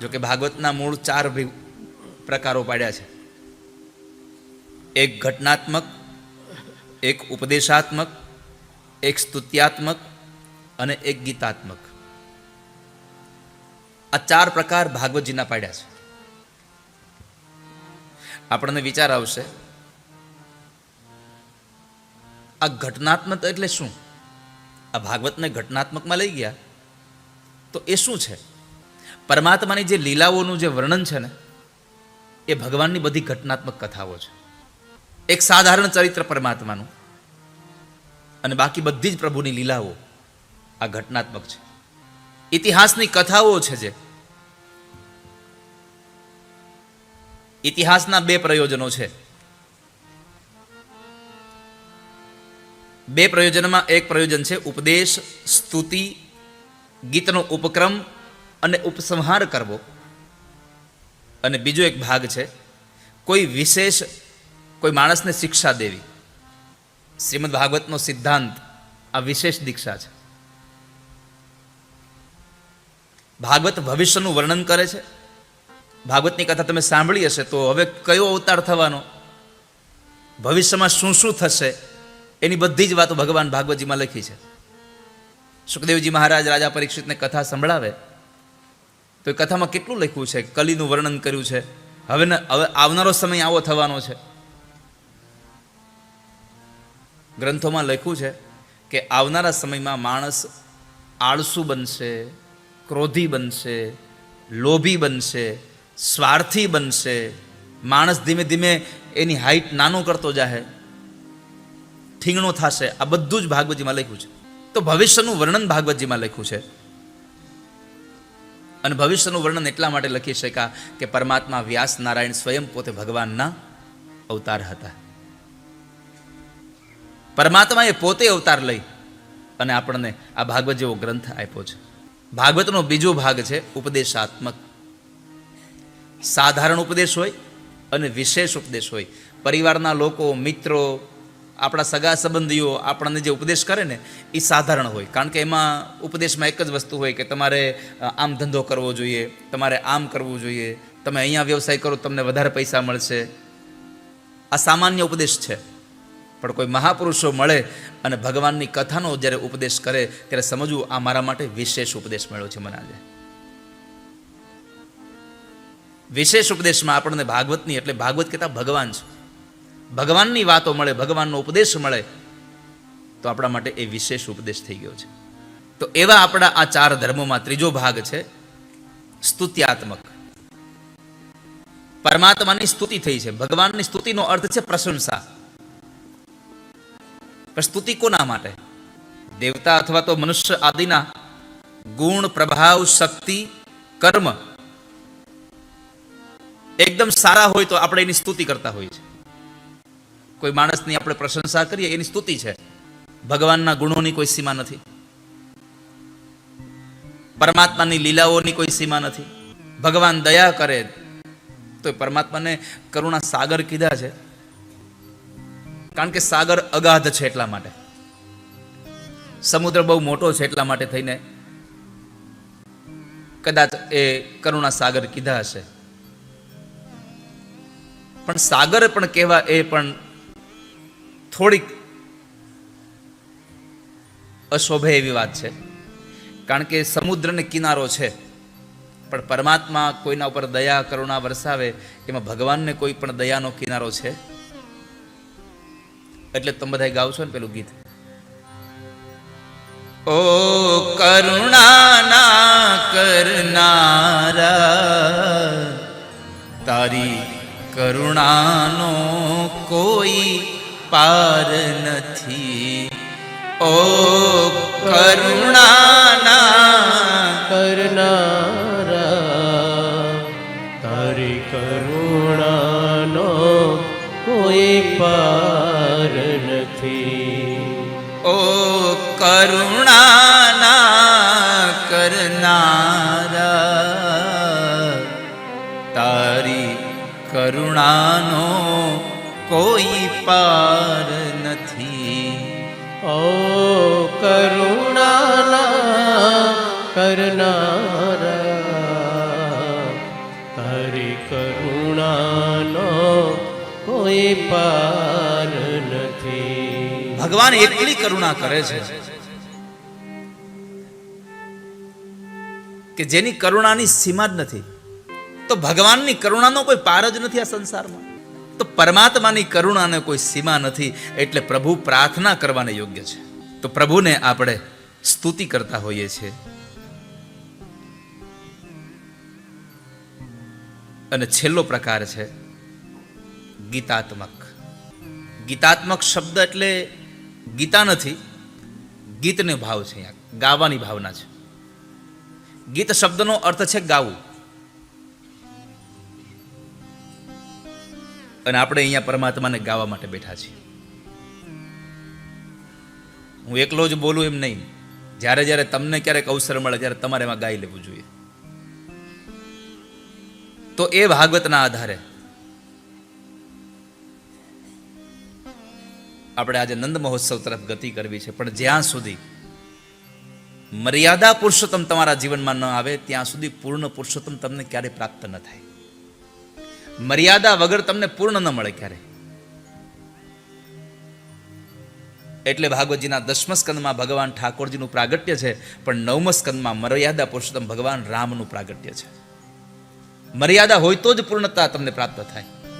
જો કે ભાગવતના મૂળ ચાર પ્રકારો પાડ્યા છે. એક ઘટનાત્મક, એક ઉપદેશાત્મક, એક સ્તુત્યાત્મક અને એક ગીતાત્મક. આ ચાર પ્રકાર ભાગવતજીના પાડ્યા છે. આપણને વિચાર આવશે, આ ઘટનાત્મક એટલે શું? આ ભાગવતને ઘટનાત્મકમાં લઈ ગયા તો એ શું છે? પરમાત્માની જે લીલાઓનું જે વર્ણન છે ને, એ ભગવાનની બધી ઘટનાત્મક કથાઓ છે. એક સાધારણ ચરિત્ર પરમાત્માનું. અને બાકી બધી જ પ્રભુની લીલાઓ આ ઘટનાત્મક છે. ઇતિહાસની કથાઓ છે જે. ઇતિહાસના બે પ્રયોજનો છે. બે પ્રયોજનમાં એક પ્રયોજન છે ઉપદેશ, સ્તુતિ, ગીતનો ઉપક્રમ અને ઉપસંહાર કરવો. અને બીજો એક ભાગ છે, કોઈ વિશેષ કોઈ માણસને શિક્ષા દેવી. શ્રીમદ ભાગવતનો સિદ્ધાંત આ વિશેષ દીક્ષા છે. ભાગવત ભવિષ્યનું વર્ણન કરે છે. ભાગવતની કથા તમે સાંભળી હશે તો હવે કયો અવતાર થવાનો? ભવિષ્યમાં શું શું થશે? એની બધી જ વાતો ભગવાન ભાગવતજીમાં લખી છે. સુખદેવજી મહારાજ રાજા પરીક્ષિતને કથા સંભળાવે તો એ કથામાં કેટલું લખ્યું છે? કલીનું વર્ણન કર્યું છે. હવે હવે આવનારો સમય આવો થવાનો છે. ગ્રંથોમાં લખ્યું છે કે આવનારા સમયમાં માણસ આળસુ બનશે, ક્રોધી બનશે, લોભી બનશે, સ્વાર્થી બનશે. માણસ ધીમે ધીમે એની હાઈટ નાનો કરતો જાહે. ઠીંગણો થશે. આ બધું જ ભાગવતજીમાં લખ્યું છે. તો ભવિષ્યનું વર્ણન ભાગવતજીમાં લખ્યું છે. અને ભવિષ્યનું વર્ણન એટલા માટે લખી શક્યા કે પરમાત્મા વ્યાસ નારાયણ સ્વયં પોતે ભગવાનના અવતાર હતા. પરમાત્માએ પોતે અવતાર લઈ અને આપણને આ ભાગવત જેવો ગ્રંથ આપ્યો છે. ભાગવતનો બીજો ભાગ છે ઉપદેશાત્મક. સાધારણ ઉપદેશ હોય અને વિશેષ ઉપદેશ હોય. પરિવારના લોકો, મિત્રો આપણા સગા સંબંધીઓ આપણને જે ઉપદેશ કરે ને, એ સાધારણ હોય. કારણ કે એમાં ઉપદેશમાં એક જ વસ્તુ હોય કે તમારે આમ ધંધો કરવો જોઈએ, તમારે આમ કરવું જોઈએ, તમે અહીંયા વ્યવસાય કરો, તમને વધારે પૈસા મળશે. આ સામાન્ય ઉપદેશ છે. પણ કોઈ મહાપુરુષો મળે અને ભગવાનની કથાનો જ્યારે ઉપદેશ કરે, ત્યારે સમજવું આ મારા માટે વિશેષ ઉપદેશ મળ્યો છે મને આજે વિશેષ ઉપદેશમાં આપણને ભાગવતની, એટલે ભાગવત કહેતા ભગવાન છે. ભગવાનની વાતો મળે, ભગવાનનો ઉપદેશ મળે, તો આપણા માટે એ વિશેષ ઉપદેશ થઈ ગયો છે. તો એવા આપણા આ ચાર ધર્મોમાં ત્રીજો ભાગ છે, સ્તુત્યાત્મક. પરમાત્માની સ્તુતિ થઈ છે. ભગવાનની સ્તુતિનો અર્થ છે પ્રશંસા. સ્તુતિ કોના માટે? દેવતા અથવા તો મનુષ્ય આદિના ગુણ, પ્રભાવ, શક્તિ, કર્મ એકદમ સારા હોય તો આપણે એની સ્તુતિ કરતા હોઈએ છીએ. કોઈ માણસની આપણે પ્રશંસા કરીએ, એની સ્તુતિ છે. ભગવાનના ગુણોની કોઈ સીમા નથી. પરમાત્માની લીલાઓની કોઈ સીમા નથી. ભગવાન દયા કરે તો પરમાત્માને કરુણા સાગર કીધા છે. કારણ કે સાગર અગાધ છે એટલા માટે. સમુદ્ર બહુ મોટો છે એટલા માટે થઈને કદાચ એ કરુણા સાગર કીધા હશે. પણ સાગર પણ કહેવા એ પણ થોડીક અશોભે એવી વાત છે. કારણ કે સમુદ્રને કિનારો છે. પણ પરમાત્મા કોઈના ઉપર દયા, કરુણા વરસાવે, એમાં ભગવાનને કોઈ પણ દયાનો કિનારો છે? એટલે તમે બધા ગાવ છો ને પેલું ગીત. ઓ કરુણાના કરનારા, તારી કરુણાનો કોઈ પાર નથી. ઓ કરુણાના કરનારા તારી કરુણાનો કોઈ પાર નથી. ઓ કરુણાના કરનારા તારી કરુણાનો કોઈ પાર નથી. ઓ કરુણાના કરનારા કરુણાનો કોઈ પાર નથી. ભગવાન એટલી કરુણા કરે છે કે જેની કરુણાની સીમા જ નથી. તો ભગવાનની કરુણાનો કોઈ પાર જ નથી આ સંસારમાં. તો પરમાત્માની કરુણાને કોઈ સીમા નથી, એટલે પ્રભુ પ્રાર્થના કરવાને યોગ્ય છે. તો પ્રભુને આપણે સ્તુતિ કરતા હોઈએ છીએ. અને છેલ્લો પ્રકાર છે, ગીતાત્મક. ગીતાત્મક શબ્દ એટલે ગીતા નથી, ગીતને ભાવ છે ગાવાની ભાવના છે. ગીત શબ્દનો અર્થ છે ગાવું. અને આપણે અહીંયા પરમાત્માને ગાવા માટે બેઠા છીએ. હું એકલો જ બોલું એમ નહીં. જ્યારે જ્યારે તમને ક્યારેક અવસર મળે ત્યારે તમારે એમાં ગાઈ લેવું જોઈએ. તો એ ભાગવતના આધારે આપણે આજે નંદ મહોત્સવ તરફ ગતિ કરવી છે. પણ જ્યાં સુધી મર્યાદા પુરુષોત્તમ તમારા જીવનમાં ન આવે, ત્યાં સુધી પૂર્ણ પુરુષોત્તમ તમને ક્યારે પ્રાપ્ત ન થાય. મર્યાદા વગર તમને પૂર્ણ ન મળે ક્યારે? એટલે ભાગવતજીના દસમ સ્કંદમાં ભગવાન ઠાકોરજીનું પ્રાગટ્ય છે, પણ નવમ સ્કંદમાં મર્યાદા પુરુષોત્તમ ભગવાન રામનું પ્રાગટ્ય છે. મર્યાદા હોય તો જ પૂર્ણતા તમને પ્રાપ્ત થાય.